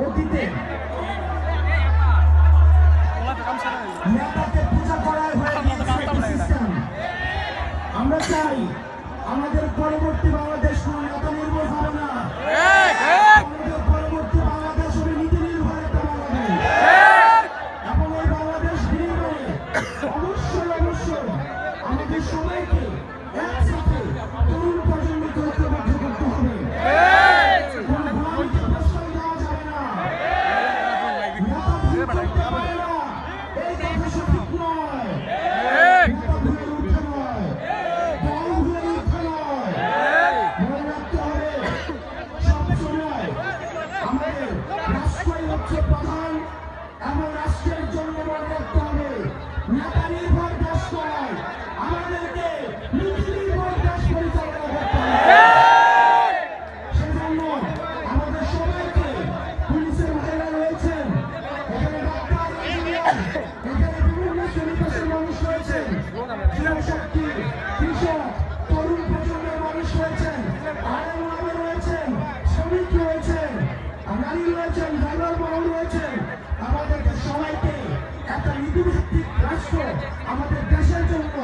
অতীতে নেতাকে পূজা করার হয়ে। আমরা চাই আমাদের পরবর্তী বাংলাদেশ নেতা নির্ভর হবে না এবং রাষ্ট্রের জন্য হবে। নেতা নির্ভর দেশ আমাদেরকে নীতি নির্ভর দেশ পরিচালনা করতে সবাইকে পুলিশের ভাইরা রয়েছেন। বিভিন্ন শ্রেণি মানুষ রয়েছেন। যুবশক্তি, কৃষক মানুষ রয়েছেন। লাভে রয়েছেন, শ্রমিক রয়েছেন নারী রয়েছেন, ড্রাইভার বড় রয়েছেন। সবাইকে একটা নীতিভিত্তিক রাষ্ট্র আমাদের দেশের জন্য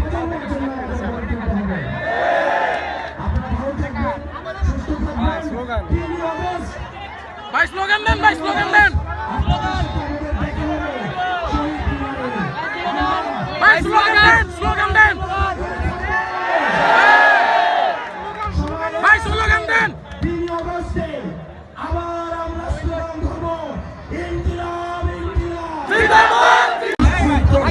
প্রজন্মের জন্য আমাদের গড়ে তুলতে হবে। আপনারা ভালো থাকবেন সুস্থ থাকবেন। তিনই অগস্ট ভাই স্লোগান দেন ভাই স্লোগান দেন। ভাই স্লোগান স্লোগান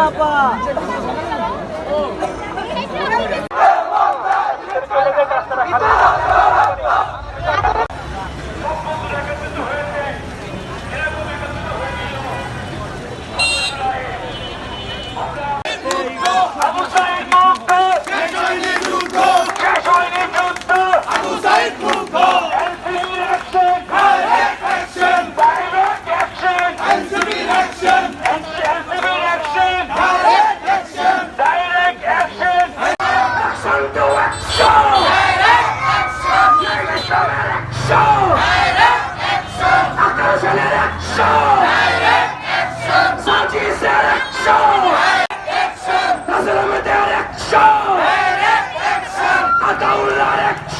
爸爸。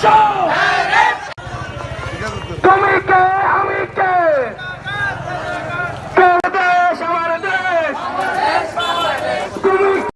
show!